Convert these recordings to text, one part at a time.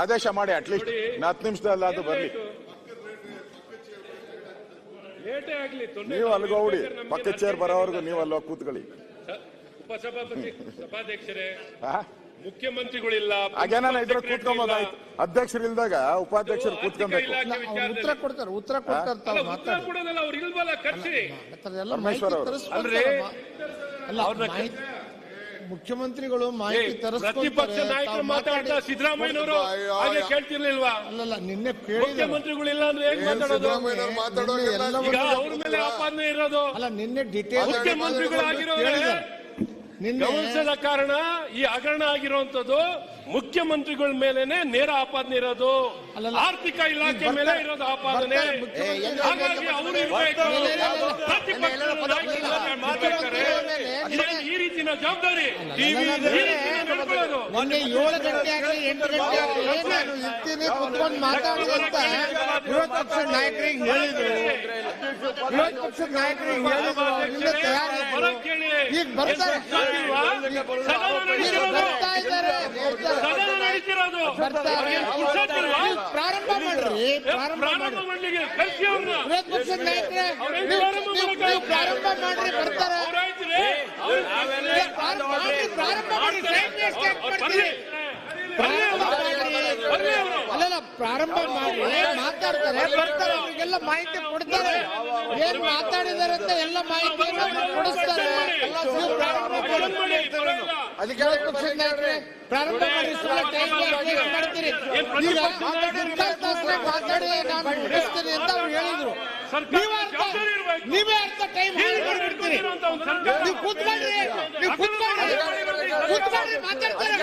ಆದೇಶ ಮಾಡಿ ಅಟ್ಲೀಸ್ಟ್ ಹತ್ತು ನಿಮಿಷದಲ್ಲಿ ಅದು ಬರ್ಲಿ. ಲೇಟೇ ಆಗ್ಲಿ ತೊಂದ್ರೆ ನೀವು ಅಲ್ಗೋಡಿ ಪಕ್ಕ ಚೇರ್ ಬರೋವರೆಗೂ ನೀವು ಅಲ್ಲಿ ಕೂತ್ಕೊಳ್ಳಿ. ಉಪಸಭಾಪತಿ ಸಭಾಧ್ಯಕ್ಷರೇ? ಮುಖ್ಯಮಂತ್ರಿಗಳಿಲ್ಲ ಹಾಗೇನಾನ ಇದ್ರೆ ಕೂತ್ಕೊಂಬೋದಾಯ್ತು ಅಧ್ಯಕ್ಷರು ಇಲ್ದಾಗ ಉಪಾಧ್ಯಕ್ಷರು ಕೂತ್ಕೊಬೇಕು. ಉತ್ತರ ಕೊಡ್ತಾರೆ ಉತ್ತರ ಕೊಡ್ತಾರೆ ಉತ್ತರ ಕೊಡೋದಲ್ಲ ಅವ್ರು ಇಲ್ವಲ್ಲ ಕರ್ಸಿ. ಎಲ್ಲ ಪರಮೇಶ್ವರ್ ಅವರು. ಅಲ್ಲ ಮುಖ್ಯಮಂತ್ರಿಗಳು ಮಾಹಿತಿ ಪ್ರತಿಪಕ್ಷ ನಾಯಕರು ಮಾತಾಡ್ತಾ ಮಾತಾಡಿ ಸಿದ್ದರಾಮಯ್ಯನವರು ಹಾಗೆ ಕೇಳ್ತಿರ್ಲಿಲ್ವಾ ಅಲ್ಲಲ್ಲ ನಿನ್ನೆ ಮುಖ್ಯಮಂತ್ರಿಗಳು ಮುಖ್ಯಮಂತ್ರಿಗಳಿಲ್ಲ ಅಂದ್ರೆ ಹೇಗ್ ಮಾತಾಡೋದು ಸಿದ್ದರಾಮಯ್ಯನವ್ರು ನಿನ್ನೆ ಮಾತಾಡೋಕೆಲ್ಲ ಈಗ ಅವ್ರ ಮೇಲೆ ಆಪಾದನೆ ಇರೋದು ಅಲ್ಲ ನಿನ್ನೆ ಡಿಟೇಲ್ ಮುಖ್ಯಮಂತ್ರಿಗಳಾಗಿರೋ ಕಾರಣ ಈ ಹಗರಣ ಆಗಿರುವಂತದ್ದು ಮುಖ್ಯಮಂತ್ರಿಗಳ ಮೇಲೆನೆ ನೇರ ಆಪಾದನೆ ಇರೋದು. ಆರ್ಥಿಕ ಇಲಾಖೆ ಮೇಲೆ ಇರೋದು ಆಪಾದನೆ. ಹಾಗಾಗಿ ಅವರು ಇರಬೇಕು ಇಲ್ಲ, ಇಲ್ಲ, ಇಲ್ಲ. ಪ್ರತಿಪಕ್ಷದ ನಾಯಕರು ಮಾತಾಡ್ತಾರೆ ಇದೇನ್ ಈ ರೀತಿನ ಜವಾಬ್ದಾರಿ. ಮೊನ್ನೆ ಏಳು ಗಂಟೆ ಆಗಲಿ ಎಂಟು ಗಂಟೆ ಆಗಲಿ ನಾನು ಇರ್ತೀನಿ ಕುತ್ಕೊಂಡು ಅಂತ ವಿರೋಧ ಪಕ್ಷದ ನಾಯಕರಿಗೆ ಹೇಳಿದ್ರು. ವಿರೋಧ ಪಕ್ಷದ ನಾಯಕರಿಗೆ ಹೇಳಿದ್ರು. ತಯಾರಾದ್ರು ಈಗ ಬರ್ತಾರೆ. ಬರ್ತಾ ಇದ್ದಾರೆ. ಬರ್ತಾರೆ. ಪ್ರಾರಂಭ ಮಾಡ್ರಿ. ಪ್ರಾರಂಭ ಮಾಡಿ ವಿರೋಧ ಪಕ್ಷದ ನಾಯಕರೇ ಅವ್ರೇನ್ ನೀವು ಪ್ರಾರಂಭ ನೀವು- ಮಾಡಕ್ಕೆ ನೀವು ಪ್ರಾರಂಭ ಮಾಡ್ರಿ ಬರ್ತಾರೆ ಅವ್ರಾಯ್ತ್ರಿ? ಅವ್ರು ಇಲ್ಲ, ಪ್ರಾರಂಭ ಮಾಡ್ರಿ ಪ್ರಾರಂಭ ಮಾಡಿ ಟೈಮ್ ವೇಸ್ಟ್ ಯಾಕೆ ಅವ್ರು ಮಾಡ್ತೀರಿ ಬರ್ಲಿ. ಪ್ರಾರಂಭ ಅಲ್ಲಲ್ಲ ಮಾಡಿ. ಮಾತಾಡ್ತಾರೆ? ಬರ್ತಾರೆ ಅವರಿಗೆಲ್ಲ ಮಾಹಿತಿ ಕೊಡ್ತಾರೆ. ಏನ್ ಮಾತಾಡಿದಾರೆ ಅಂತ ಎಲ್ಲ ಮಾಹಿತಿಯನ್ನು ಕೊಡಿಸ್ತಾರೆ. ನೀವು ಪ್ರಾರಂಭ ಮಾಡಿ. ಮಾಡ್ತೀರಿ. ಈಗ ನಾನು ಕೊಡಿಸ್ತೀನಿ ಅಂತ ಅವ್ರು ಹೇಳಿದ್ರು. ನೀವೇ ಅರ್ಥ ಜವಾಬ್ದಾರಿ ಇರ್ಬೇಕು. ನೀವೇ ಅರ್ಥ ಟೈಮ್ ಒಂದು ನೀವು ಕೂತ್ಕೊಳ್ರಿ.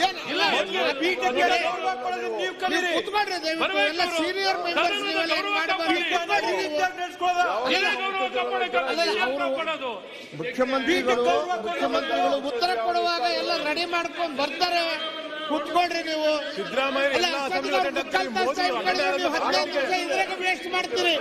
ಏನ್ ಇಲ್ಲ ನೀವು ಕೂತ್ಕೊಳ್ರಿ ದಯವಿಟ್ಟು ಎಲ್ಲ ಸೀನಿಯರ್ ಗೌರವ ಮುಖ್ಯಮಂತ್ರಿಗಳು ಮುಖ್ಯಮಂತ್ರಿಗಳು ಉತ್ತರ ಕೊಡುವಾಗ ಎಲ್ಲ ರೆಡಿ ಮಾಡ್ಕೊಂಡ್ ಬರ್ತಾರೆ. ಕುತ್ಕೊಳ್ರಿ ನೀವು. ಸಿದ್ದರಾಮಯ್ಯ ವೇಸ್ಟ್ ಮಾಡ್ತೀರಿ.